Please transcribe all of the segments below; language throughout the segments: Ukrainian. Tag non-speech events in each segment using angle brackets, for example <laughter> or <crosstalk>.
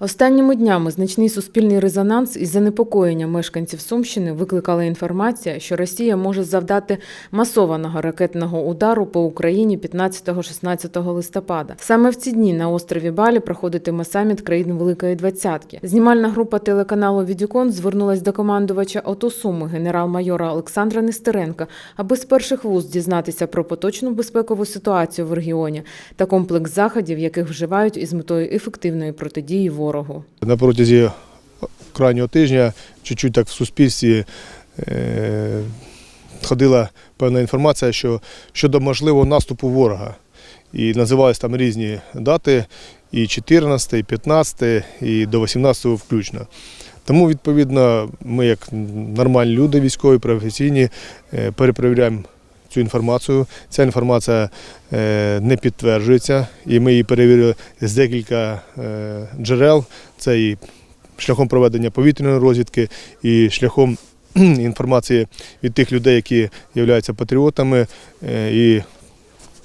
Останніми днями значний суспільний резонанс і занепокоєння мешканців Сумщини викликала інформація, що Росія може завдати масованого ракетного удару по Україні 15-16 листопада. Саме в ці дні на острові Балі проходитиме саміт країн Великої Двадцятки. Знімальна група телеканалу Відікон звернулась до командувача ОТО Суми генерал-майора Олександра Нестеренка, аби з перших вуст дізнатися про поточну безпекову ситуацію в регіоні та комплекс заходів, яких вживають із метою ефективної протидії ворогу. На протязі крайнього тижня чуть-чуть так в суспільстві е, ходила певна інформація, що щодо можливого наступу ворога. І називались там різні дати, і 14, і 15, і до 18 включно. Тому, відповідно, ми, як нормальні люди, військові, професійні, е, перепровіряємо цю інформацію. Ця інформація е, не підтверджується, і ми її перевірили з декілька е, джерел. Це і шляхом проведення повітряної розвідки, і шляхом <clears throat> інформації від тих людей, які являються патріотами, е, і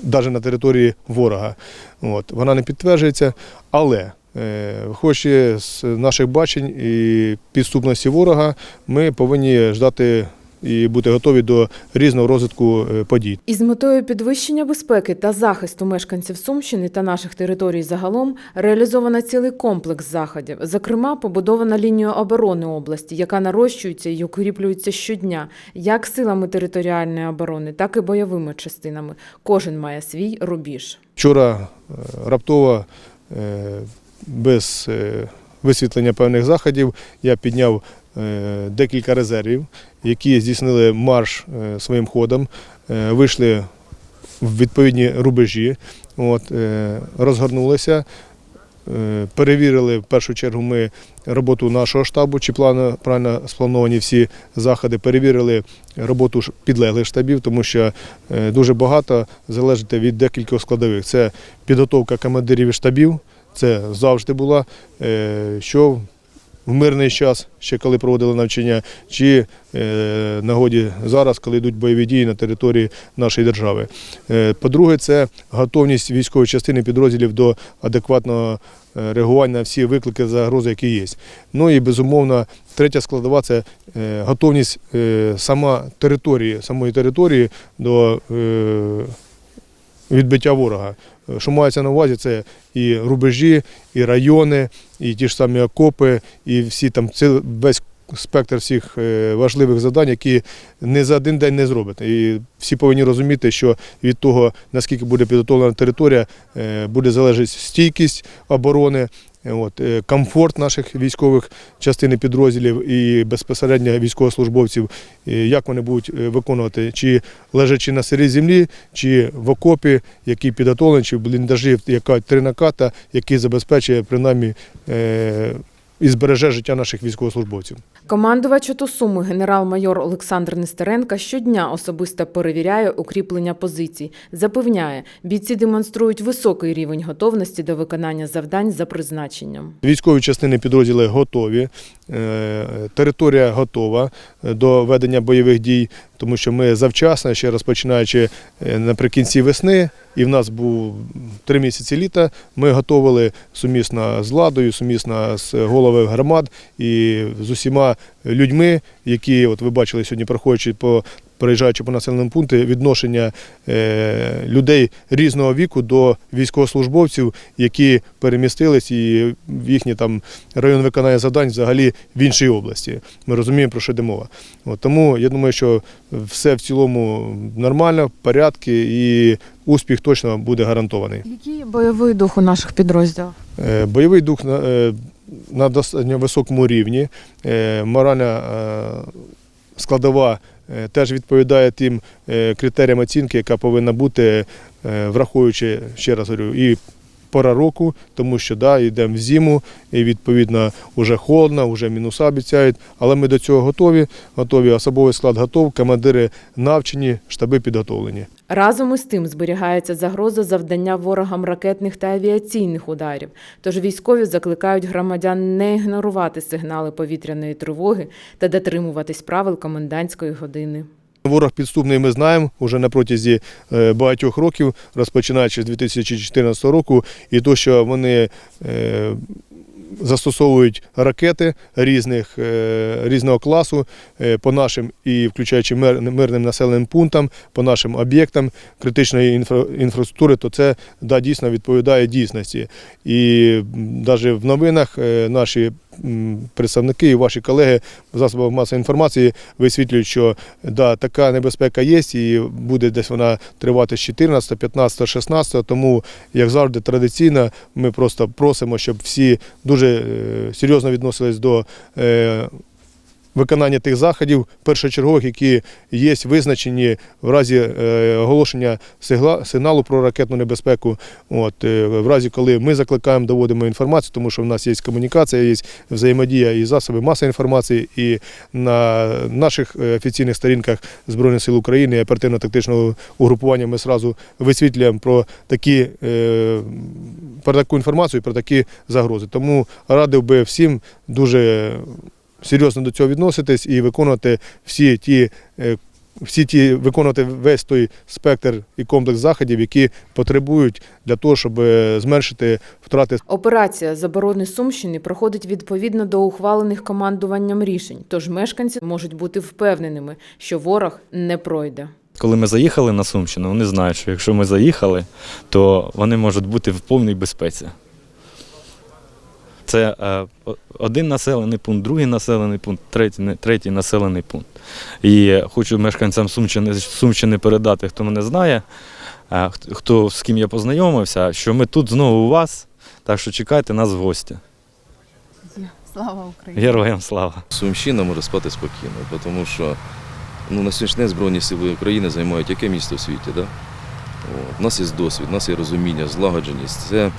навіть на території ворога. От. Вона не підтверджується, але е, виходячи з наших бачень і підступності ворога, ми повинні ждати і бути готові до різного розвитку е, подій. Із метою підвищення безпеки та захисту мешканців Сумщини та наших територій загалом реалізовано цілий комплекс заходів. Зокрема, побудована лінія оборони області, яка нарощується і укріплюється щодня, як силами територіальної оборони, так і бойовими частинами. Кожен має свій рубіж. Вчора е, раптово, е, без висвітлення певних заходів, я підняв декілька резервів, які здійснили марш е, своїм ходом, е, вийшли в відповідні рубежі, от, е, розгорнулися. Перевірили в першу чергу ми роботу нашого штабу, чи плану правильно сплановані всі заходи. Перевірили роботу підлеглих штабів, тому що дуже багато залежить від декількох складових. Це підготовка командирів штабів, це завжди була. Що в мирний час, ще коли проводили навчання, чи е, нагоді зараз, коли йдуть бойові дії на території нашої держави. Е, По-друге, це готовність військової частини підрозділів до адекватного е, реагування на всі виклики загрози, які є. Ну і безумовно, третя складова це е, готовність е, сама території, самої території до е, відбиття ворога. Е, Що мається на увазі, це і рубежі, і райони, і ті ж самі окопи, і всі там це весь спектр всіх е, важливих завдань, які не за один день не зробить. І всі повинні розуміти, що від того, наскільки буде підготовлена територія, е, буде залежати стійкість оборони. От, е, комфорт наших військових частин підрозділів і безпосередньо військовослужбовців, як вони будуть е, виконувати, чи лежачи на сирій землі, чи в окопі, які підготовлені, чи бліндажі, яка три наката, який забезпечує принаймні е, і збереже життя наших військовослужбовців. Командувач ОТО Суми генерал-майор Олександр Нестеренка щодня особисто перевіряє укріплення позицій. Запевняє, бійці демонструють високий рівень готовності до виконання завдань за призначенням. Військові частини підрозділи готові, е, територія готова е, до ведення бойових дій, тому що ми завчасно, ще розпочинаючи е, наприкінці весни, і в нас був три місяці літа. Ми готували сумісно з владою, сумісно з головою громад і з усіма людьми, які, от ви бачили сьогодні, проходячи по. Переїжджаючи по населеному пункту, відношення е, людей різного віку до військовослужбовців, які перемістились і в їхній там район виконання завдань взагалі в іншій області. Ми розуміємо, про що йде мова. От, тому я думаю, що все в цілому нормально, в порядку і успіх точно буде гарантований. Який бойовий дух у наших підрозділів? Е, Бойовий дух на, е, на достатньо високому рівні, моральна складова теж відповідає тим е, критеріям оцінки, яка повинна бути, е, враховуючи, ще раз говорю, і пора року, тому що да, йдемо в зиму, і відповідно вже холодно, вже мінуса обіцяють, але ми до цього готові, готові, особовий склад готов, командири навчені, штаби підготовлені. Разом із тим зберігається загроза завдання ворогам ракетних та авіаційних ударів. Тож військові закликають громадян не ігнорувати сигнали повітряної тривоги та дотримуватись правил комендантської години. Ворог підступний ми знаємо вже на протязі е, багатьох років, розпочинаючи з 2014 року, і то, що вони е, застосовують ракети різних, е, різного класу по нашим і включаючи мирним населеним пунктам, по нашим об'єктам критичної інфра, інфраструктури, то це да, дійсно відповідає дійсності. І навіть в новинах наші представники і ваші колеги в засобах масової інформації висвітлюють, що да, така небезпека є, і буде десь вона тривати з 14, 15, 16. Тому, як завжди, традиційно, ми просто просимо, щоб всі дуже е, серйозно відносились до. Виконання тих заходів першочергових, які є визначені в разі е, оголошення сигналу про ракетну небезпеку. От, е, в разі, коли ми закликаємо, доводимо інформацію, тому що в нас є комунікація, є взаємодія і засоби масової інформації, і на наших е, офіційних сторінках Збройних сил України і оперативно-тактичного угрупування ми одразу висвітлюємо про такі про таку інформацію, про такі загрози. Тому радив би всім дуже серйозно до цього відноситись і виконувати всі ті. е, Всі ті виконувати весь той спектр і комплекс заходів, які потребують для того, щоб е, зменшити втрати Операція заборони Сумщини проходить відповідно до ухвалених командуванням рішень, тож мешканці можуть бути впевненими, що ворог не пройде. Коли ми заїхали на Сумщину, вони знають, що якщо ми заїхали, то вони можуть бути в повній безпеці. Це е, один населений пункт, другий населений пункт, третій, третій населений пункт. І хочу мешканцям Сумщини, Сумщини передати, хто мене знає, е, хто- з ким я познайомився, що ми тут знову у вас, так що чекайте нас в гості. Слава Україні! Героям слава! Сумщина може спати спокійно, тому що ну, на сьогоднішній день Збройні Сили України займають яке місто в світі. Да? От. У нас є досвід, у нас є розуміння, злагодженість. Це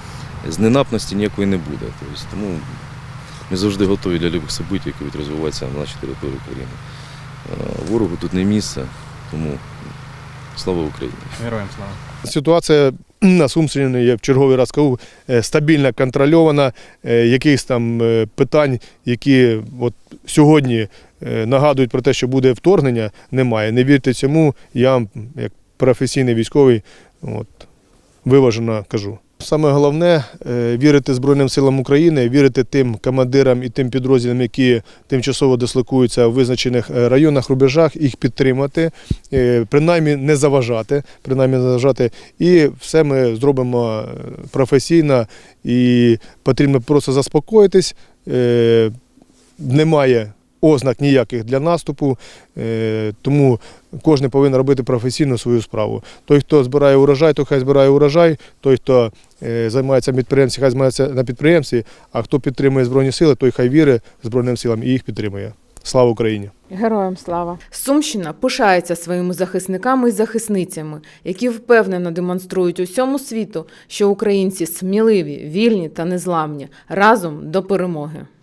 з ненапності ніякої не буде. Тобто, тому ми завжди готові для любих событий, які будуть розвиватися на нашій території України. Е, Ворогу тут не місце, тому слава Україні! Героям слава! Ситуація <clears throat> на Сумщині, я в черговий раз кажу, е, стабільно контрольована. Е, Якихось там питань, які от сьогодні нагадують про те, що буде вторгнення, немає. Не вірте цьому, я як професійний військовий, от, виважено кажу. Саме головне е, вірити Збройним силам України, вірити тим командирам і тим підрозділам, які тимчасово дислокуються в визначених е, районах, рубежах, їх підтримати, е, принаймні не заважати, принаймні не заважати. І все ми зробимо професійно і потрібно просто заспокоїтись. Немає ознак ніяких для наступу, е, тому кожен повинен робити професійно свою справу. Той, хто збирає урожай, той хай збирає урожай, той, хто е, займається на підприємстві, хай займається на підприємстві, а хто підтримує Збройні сили, той хай вірить Збройним силам і їх підтримує. Слава Україні! Героям слава! Сумщина пишається своїми захисниками і захисницями, які впевнено демонструють усьому світу, що українці сміливі, вільні та незламні разом до перемоги.